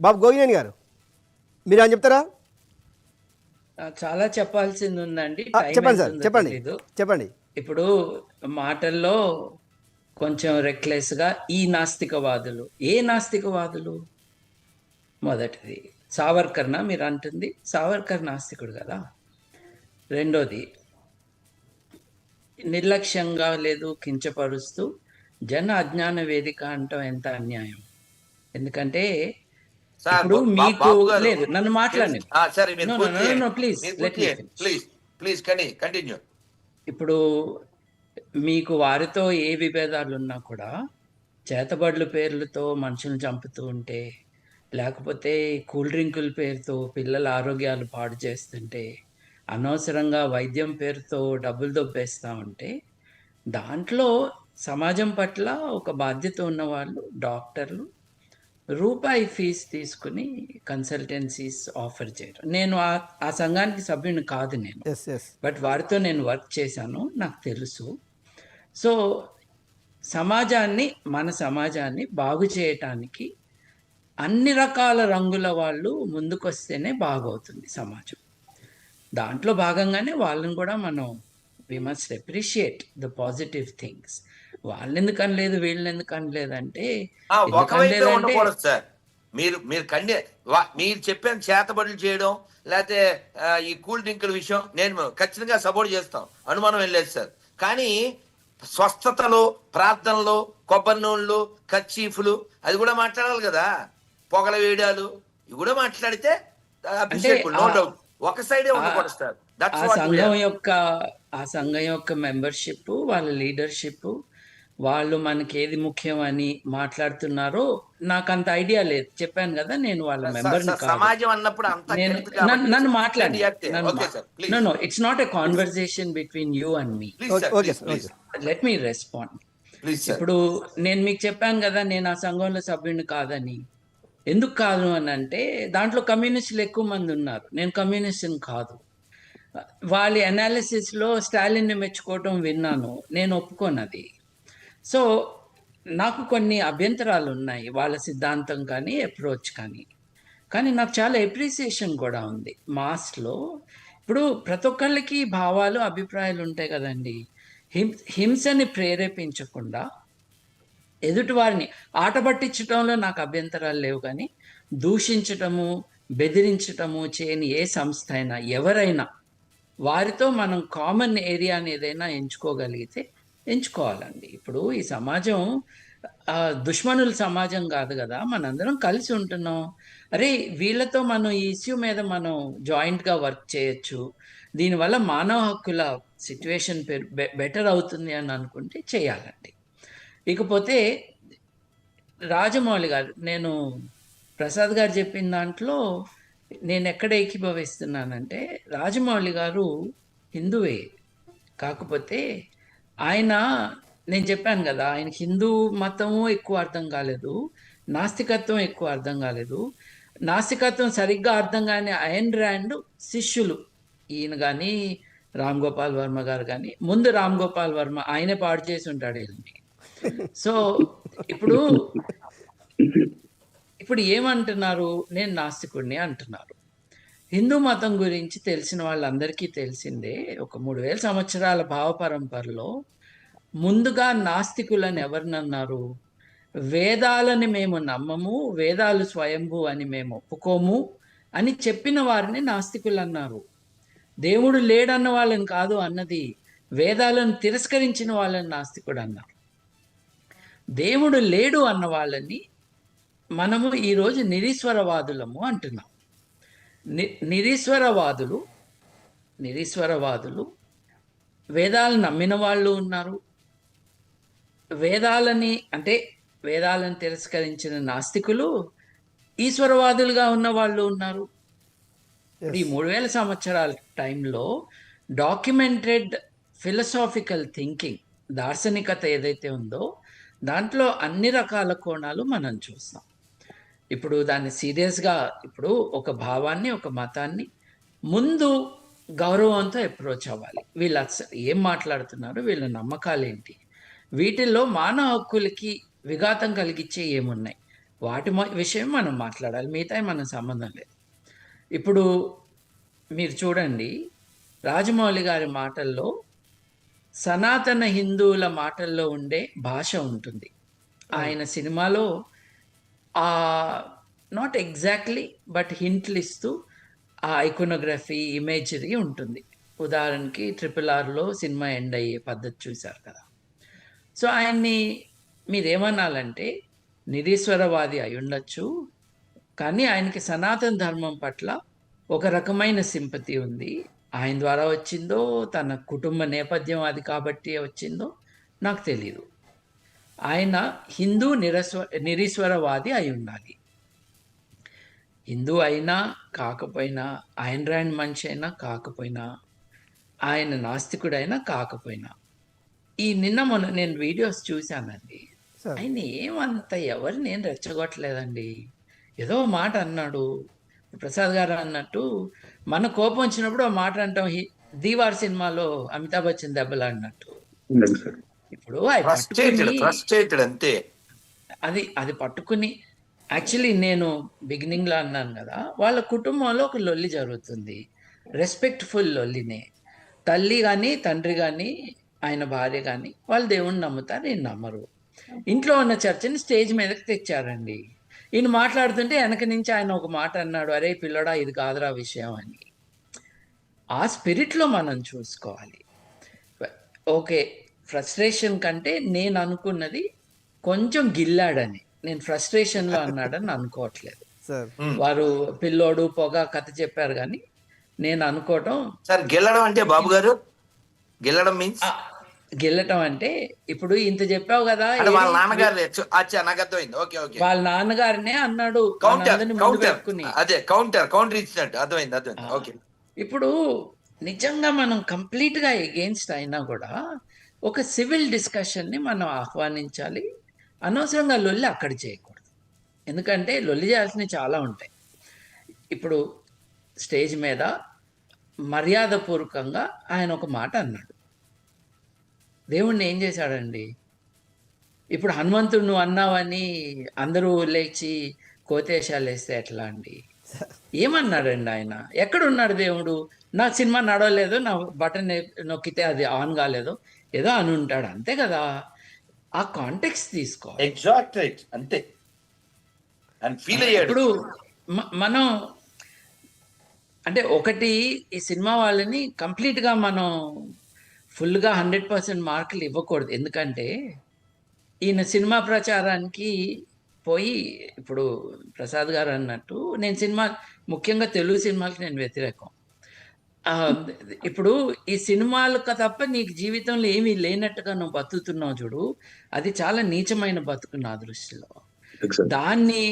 బాబు గోగినేని గారు మీరు అని చెప్తారా? చాలా చెప్పాల్సింది ఉందండి చెప్పండి సార్ చెప్పండి. చెప్పండి. ఇప్పుడు మాటల్లో కొంచెం రెక్లెస్గా ఈ నాస్తికవాదులు. ఏ నాస్తికవాదులు? మొదటిది సావర్కర్నా మీరు అంటుంది? సావర్కర్ నాస్తికుడు కదా. రెండోది నిర్లక్ష్యంగా లేదు కించపరుస్తూ జన అజ్ఞాన వేదిక అంటాం ఎంత అన్యాయం? ఎందుకంటే ఇప్పుడు మీకు లేదు నన్ను మాట్లాడండి. సరే మీరు. ప్లీజ్ ప్లీజ్ కానీ కంటిన్యూ. ఇప్పుడు మీకు వారితో ఏ విభేదాలు ఉన్నా కూడా చేతబడుల పేర్లతో మనుషులను చంపుతూ ఉంటే లేకపోతే కూల్ డ్రింకుల పేరుతో పిల్లల ఆరోగ్యాలు పాడు చేస్తుంటే అనవసరంగా వైద్యం పేరుతో డబ్బులు దొబ్బేస్తూ ఉంటే దాంట్లో సమాజం పట్ల ఒక బాధ్యత ఉన్న వాళ్ళు డాక్టర్లు రూపాయి ఫీజు తీసుకుని కన్సల్టెన్సీస్ ఆఫర్ చేయడం. నేను ఆ ఆ సంఘానికి సభ్యుని కాదు నేను. బట్ వారితో నేను వర్క్ చేశాను నాకు తెలుసు. సో సమాజాన్ని మన సమాజాన్ని బాగు చేయటానికి అన్ని రకాల రంగుల వాళ్ళు ముందుకొస్తేనే బాగవుతుంది సమాజం. దాంట్లో భాగంగానే వాళ్ళని కూడా మనం we must appreciate the positive things వాళ్ళని ఎందుకు అనలేదు వీళ్ళని ఎందుకు వైపే అనలేదంటే ఉండకూడదు సార్. మీరు మీరు కండి మీరు చెప్పిన చేతబడులు చేయడం లేకపోతే ఈ కూల్ డ్రింకుల విషయం నేను ఖచ్చితంగా సపోర్ట్ చేస్తాం. అనుమానం వెళ్ళలేదు సార్. కానీ స్వస్థతలు ప్రార్థనలు కొబ్బరి నూనెలు కచ్చీఫులు అది కూడా మాట్లాడాలి కదా. పొగల వేయడాలు ఇవి కూడా మాట్లాడితే నో డౌట్. ఒక సైడే ఉండకూడదు సార్. ఆ సంఘం యొక్క ఆ సంఘం యొక్క మెంబర్షిప్ వాళ్ళ లీడర్షిప్ వాళ్ళు మనకి ఏది ముఖ్యం అని మాట్లాడుతున్నారో నాకు అంత ఐడియా లేదు. చెప్పాను కదా నేను వాళ్ళ సమాజం అన్నప్పుడు అంత నేను నన్ను- నన్ను మాట్లాడి okay sir please no no it's not a conversation between you and me let me respond ఇప్పుడు నేను మీకు చెప్పాను కదా నేను ఆ సంఘంలో సభ్యుని కాదని. ఎందుకు కాదు అని అంటే దాంట్లో కమ్యూనిస్టులు ఎక్కువ మంది ఉన్నారు. నేను కమ్యూనిస్ట్ని కాదు. వాళ్ళ అనాలిసిస్లో స్టాలిన్ని మెచ్చుకోవటం విన్నాను. నేను ఒప్పుకోనది. సో నాకు కొన్ని అభ్యంతరాలు ఉన్నాయి వాళ్ళ సిద్ధాంతం కానీ అప్రోచ్ కానీ. కానీ నాకు చాలా ఎప్రిసియేషన్ కూడా ఉంది. మాస్లో ఇప్పుడు ప్రతి ఒక్కళ్ళకి భావాలు అభిప్రాయాలు ఉంటాయి కదండి. హిం హింసని ప్రేరేపించకుండా ఎదుటివారిని ఆట పట్టించడంలో నాకు అభ్యంతరాలు లేవు కానీ దూషించటము బెదిరించటము చేయని ఏ సంస్థ అయినా ఎవరైనా వారితో మనం కామన్ ఏరియాని ఏదైనా ఎంచుకోగలిగితే ఎంచుకోవాలండి. ఇప్పుడు ఈ సమాజం దుష్మనుల సమాజం కాదు కదా మనందరం కలిసి ఉంటున్నాం. అరే వీళ్ళతో మనం ఈ ఇష్యూ మీద మనం జాయింట్గా వర్క్ చేయొచ్చు. దీనివల్ల మానవ హక్కుల సిచ్యువేషన్ బెటర్ అవుతుంది అని అనుకుంటే చేయాలండి. ఇకపోతే రాజమౌళి గారు నేను ప్రసాద్ గారు చెప్పిన దాంట్లో నేను ఎక్కడ ఏకీభవిస్తున్నానంటే రాజమౌళి గారు హిందువే. కాకపోతే ఆయన నేను చెప్పాను కదా ఆయన హిందూ మతము ఎక్కువ అర్థం కాలేదు నాస్తికత్వం ఎక్కువ అర్థం కాలేదు. నాస్తికత్వం సరిగ్గా అర్థం కాని అయన్ ర్యాండ్ శిష్యులు ఈయన కానీ రామ్ గోపాల్ వర్మ గారు కానీ ముందు రామ్ గోపాల్ వర్మ ఆయనే పాడు చేసి ఉంటాడు వీళ్ళని సో ఇప్పుడు ఇప్పుడు ఏమంటున్నారు? నేను నాస్తికుడిని అంటున్నారు. హిందూ మతం గురించి తెలిసిన వాళ్ళందరికీ తెలిసిందే ఒక మూడు వేల సంవత్సరాల భావ పరంపరలో ముందుగా నాస్తికులని ఎవరినన్నారు? వేదాలని మేము నమ్మము వేదాలు స్వయంభూ అని మేము ఒప్పుకోము అని చెప్పిన వారిని నాస్తికులు అన్నారు దేవుడు లేడన్న వాళ్ళని కాదు అన్నది వేదాలను తిరస్కరించిన వాళ్ళని నాస్తికుడు అన్నారు దేవుడు లేడు అన్న వాళ్ళని మనము ఈరోజు నిరీశ్వరవాదులము అంటున్నాం. ని నిరీశ్వరవాదులు నిరీశ్వరవాదులు వేదాలను నమ్మిన వాళ్ళు ఉన్నారు. వేదాలని అంటే వేదాలను తిరస్కరించిన నాస్తికులు ఈశ్వరవాదులుగా ఉన్న వాళ్ళు ఉన్నారు. ఈ మూడు వేల సంవత్సరాల టైంలో డాక్యుమెంటెడ్ ఫిలసాఫికల్ థింకింగ్ దార్శనికత ఏదైతే ఉందో దాంట్లో అన్ని రకాల కోణాలు మనం చూస్తాం. ఇప్పుడు దాన్ని సీరియస్గా ఇప్పుడు ఒక భావాన్ని ఒక మతాన్ని ముందు గౌరవంతో అప్రోచ్ అవ్వాలి. వీళ్ళు అసలు ఏం మాట్లాడుతున్నారు? వీళ్ళ నమ్మకాలు ఏంటి వీటిల్లో మానవ హక్కులకి విఘాతం కలిగించే ఏమున్నాయి? వాటి విషయం మనం మాట్లాడాలి. మిగతా మనం సంబంధం లేదు. ఇప్పుడు మీరు చూడండి రాజమౌళి గారి మాటల్లో సనాతన హిందువుల మాటల్లో ఉండే భాష ఉంటుంది. ఆయన సినిమాలో నాట్ ఎగ్జాక్ట్లీ బట్ హింట్లు ఇస్తూ ఆ ఐకోనోగ్రఫీ ఇమేజరీ ఉంటుంది. ఉదాహరణకి ట్రిపుల్ ఆర్లో సినిమా ఎండ్ అయ్యే పద్ధతి చూశారు కదా. సో ఆయన్ని మీరేమనాలంటే నిరీశ్వరవాది అయి ఉండొచ్చు కానీ ఆయనకి సనాతన ధర్మం పట్ల ఒక రకమైన సింపతి ఉంది. ఆయన ద్వారా వచ్చిందో తన కుటుంబ నేపథ్యం అది కాబట్టి వచ్చిందో నాకు తెలియదు ఆయన హిందూ నిరస్వ నిరీశ్వరవాది అయి ఉండాలి. హిందూ అయినా కాకపోయినా ఆయన రాని మనిషి అయినా కాకపోయినా ఆయన నాస్తికుడైనా కాకపోయినా. ఈ నిన్న మొన్న నేను వీడియోస్ చూశానండి. ఆయన ఏమంత ఎవరు నేను రెచ్చగొట్టలేదండి. ఏదో మాట అన్నాడు. ప్రసాద్ గారు అన్నట్టు మన కోపం వచ్చినప్పుడు ఆ మాట అంటాం. హి- దీవార్ సినిమాలో అమితాబ్ బచ్చన్ దెబ్బలాడినట్టు. ఇప్పుడు ఫ్రస్ట్రేటెడ్ అంతే. అది అది పట్టుకుని యాక్చువల్లీ నేను బిగినింగ్లో అన్నాను కదా వాళ్ళ కుటుంబంలో ఒక లొల్లి జరుగుతుంది. రెస్పెక్ట్ఫుల్ లొల్లినే. తల్లి కానీ తండ్రి కానీ ఆయన భార్య కానీ వాళ్ళు దేవుణ్ణి నమ్ముతారు నేను నమ్మరు. ఇంట్లో ఉన్న చర్చని స్టేజ్ మీదకి తెచ్చారండి. ఈయన మాట్లాడుతుంటే వెనక నుంచి ఆయన ఒక మాట అన్నాడు అరే పిల్లడా ఇది కాదురా విషయం అని. ఆ స్పిరిట్లో మనం చూసుకోవాలి. ఓకే ఫ్రస్ట్రేషన్ కంటే నేను అనుకున్నది కొంచెం గిల్లాడని. నేను ఫ్రస్ట్రేషన్లో అన్నాడని అనుకోవట్లేదు. సార్. వారు పిల్లోడు పొగ కథ చెప్పారు కానీ నేను అనుకోవటం సార్ గెల్లడం అంటే బాబు గారు? గెల్లడం మీన్స్ గిల్లటం అంటే ఇప్పుడు ఇంత చెప్పావు కదా వాళ్ళ? నాన్నగారు ఓకే ఓకే. వాళ్ళ నాన్నగారినే అన్నాడు. అదే కౌంటర్ కౌంటర్ ఇచ్చినట్టు. అర్థమైంది అర్థమైంది. ఓకే. ఇప్పుడు నిజంగా మనం complete గా ఎగెన్స్ట్ అయినా కూడా ఒక సివిల్ డిస్కషన్ని మనం ఆహ్వానించాలి. అనవసరంగా లొల్లి అక్కడ చేయకూడదు. ఎందుకంటే లొల్లి చేయాల్సినవి చాలా ఉంటాయి. ఇప్పుడు స్టేజ్ మీద మర్యాదపూర్వకంగా ఆయన ఒక మాట అన్నాడు. దేవుణ్ణి ఏం చేశాడండి? ఇప్పుడు హనుమంతుడు నువ్వు అన్నావని అందరూ లేచి కోతేశాలు వేస్తే ఎట్లా అండి? ఏమన్నాడండి ఆయన? ఎక్కడున్నాడు దేవుడు? నా సినిమా నడవలేదు నా బటన్ నొక్కితే అది ఆన్ కాలేదు ఏదో అని ఉంటాడు. అంతే కదా? ఆ కాంటెక్స్ తీసుకో ఎగ్జాక్ట్ రైట్. అంతే. అండ్ ఫీల్ అయ్యాడు. ఇప్పుడు మనం అంటే ఒకటి ఈ సినిమా వాళ్ళని complete గా మనం full గా హండ్రెడ్ పర్సెంట్ మార్కులు ఇవ్వకూడదు. ఎందుకంటే ఈయన సినిమా ప్రచారానికి పోయి ఇప్పుడు ప్రసాద్ గారు అన్నట్టు నేను సినిమా ముఖ్యంగా తెలుగు సినిమాలకు నేను వ్యతిరేకం. ఇప్పుడు ఈ సినిమాలకు తప్ప నీకు జీవితంలో ఏమీ లేనట్టుగా నువ్వు బతుకుతున్నావు చూడు అది చాలా నీచమైన బతుకు నా దృష్టిలో. దాన్ని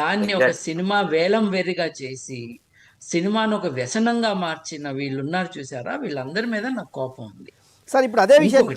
దాన్ని ఒక. సినిమా వేలం వెరిగా చేసి సినిమాను ఒక వ్యసనంగా మార్చిన వీళ్ళు ఉన్నారు చూసారా? వీళ్ళందరి మీద నాకు కోపం ఉంది. సార్ ఇప్పుడు అదే విషయం